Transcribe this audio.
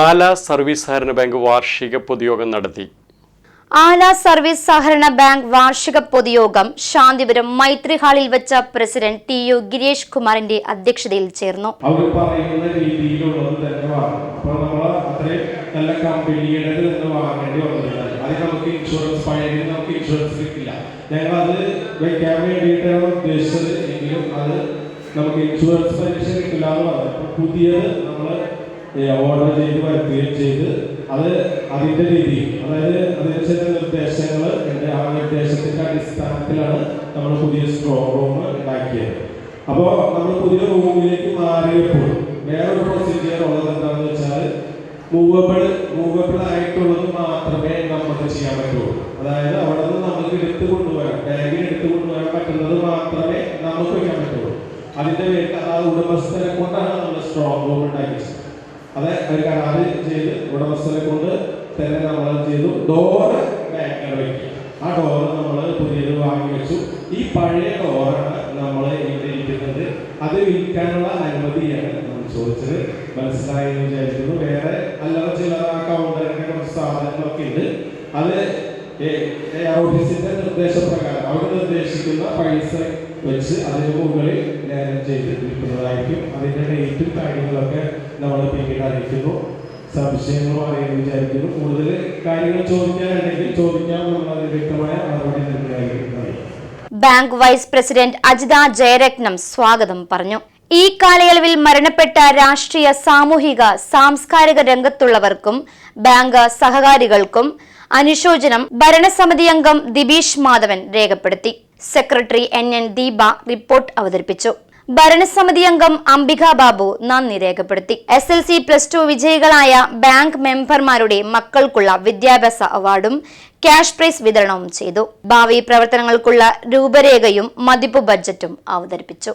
ആല സർവീസ് സഹകരണ ബാങ്ക് വാർഷിക പൊതുയോഗം നടത്തി. ആല സർവീസ് സഹകരണ ബാങ്ക് വാർഷിക പൊതുയോഗം ശാന്തിപുരം മൈത്രി ഹാളിൽ വെച്ച പ്രസിഡന്റ് ടി യു ഗിരീഷ് കുമാറിന്റെ അധ്യക്ഷതയിൽ ചേർന്നു. അവർ പറയുന്ന രീതിയിലുള്ളത് തന്നെ വാങ്ങും. അപ്പോൾ നമ്മൾ അത്രയും നല്ല കമ്പനിയുടെ തന്നെ വാങ്ങേണ്ടി വന്നിട്ടുണ്ട്. അത് നമുക്ക് ഇൻഷുറൻസ് പഴയ നമുക്ക് ഇൻഷുറൻസ് കിട്ടില്ല. ഞങ്ങൾ അത് വെക്കാൻ വേണ്ടിയിട്ടാണ് ഉദ്ദേശിച്ചത്. എങ്കിലും അത് നമുക്ക് ഇൻഷുറൻസ് പരീക്ഷ കിട്ടില്ല എന്ന് പറഞ്ഞു പുതിയത് നമ്മൾ ഓർഡർ ചെയ്ത് വരുത്തുകയും ചെയ്ത് അത് അതിന്റെ രീതി അതായത് അതിന് ചില നിർദ്ദേശങ്ങൾ എന്റെ ആ നിർദ്ദേശത്തിന്റെ അടിസ്ഥാനത്തിലാണ് നമ്മൾ പുതിയ സ്ട്രോങ് റൂം ഉണ്ടാക്കിയത്. അപ്പോൾ നമ്മൾ പുതിയ റൂമിലേക്ക് മാറിയപ്പോൾ വേറൊരു പ്രൊസീജിയർ ഉള്ളത് എന്താണെന്ന് വെച്ചാൽ മൂവബിൾ മൂവബിൾ ആയിട്ടുള്ളത് മാത്രമേ നമുക്ക് ചെയ്യാൻ പറ്റുള്ളൂ അതായത് അവിടെ നിന്ന് നമുക്ക് എടുത്തു കൊണ്ടുപോകാൻ ബാഗിൽ എടുത്തു കൊണ്ടുപോകാൻ പറ്റുന്നത് മാത്രമേ നമുക്ക് വയ്ക്കാൻ പറ്റുള്ളൂ. അതിന്റെ വേണ്ട ആ ഉടമസ്ഥരെ കൊണ്ടാണ് നമ്മൾ സ്ട്രോങ് റൂം ഉണ്ടാക്കിയത്. അത് അവർ കരാറ് ചെയ്ത് ഉടമസ്ഥനെ കൊണ്ട് തന്നെ നമ്മൾ ചെയ്തു? ഡോറ് ആ ഡോറ് നമ്മൾ പുതിയത് വാങ്ങി വെച്ചു. ഈ പഴയ ഡോറാണ് നമ്മൾ ഇവിടെ ഇരിക്കുന്നത്. അത് വിൽക്കാനുള്ള അനുമതിയാണ് നമ്മൾ ചോദിച്ചത്. മനസ്സിലായി എന്ന് വിചാരിക്കുന്നു. വേറെ അല്ലാതെ ചില കൗണ്ടറിന്റെ കുറച്ച് സാധനങ്ങളൊക്കെ ഉണ്ട്. അത് ഓഫീസിന്റെ അവർ നിർദ്ദേശിക്കുന്ന പൈസ വെച്ച് അതിന് മുകളിൽ ലേലം ചെയ്തിട്ടുള്ളതായിരിക്കും അതിന്റെ ഡേറ്റും കാര്യങ്ങളൊക്കെ നമ്മൾ പിന്നീട് അറിയിക്കുന്നു. സംശയങ്ങളും അറിയാൻ വിചാരിക്കുന്നു. കൂടുതൽ കാര്യങ്ങൾ ചോദിക്കാനുണ്ടെങ്കിൽ ചോദിക്കാൻ നമ്മൾ വ്യക്തമായ മറുപടി നൽകുന്നതായിരിക്കും. Bank vice president Ajitha Jayaratnam സ്വാഗതം പറഞ്ഞു. ഈ കാലയളവിൽ മരണപ്പെട്ട രാഷ്ട്രീയ സാമൂഹിക സാംസ്കാരിക രംഗത്തുള്ളവർക്കും ബാങ്ക് സഹകാരികൾക്കും അനുശോചനം ഭരണസമിതി അംഗം ദിബീഷ് മാധവൻ രേഖപ്പെടുത്തി. Secretary N N Deepa report അവതരിപ്പിച്ചു. ഭരണസമിതി അംഗം അംബിക ബാബു നന്ദി രേഖപ്പെടുത്തി. S L C plus two വിജയികളായ bank മെമ്പർമാരുടെ മക്കൾക്കുള്ള വിദ്യാഭ്യാസ അവാർഡും ക്യാഷ് പ്രൈസ് വിതരണവും ചെയ്തു. ഭാവി പ്രവർത്തനങ്ങൾക്കുള്ള രൂപരേഖയും മതിപ്പ് ബഡ്ജറ്റും അവതരിപ്പിച്ചു.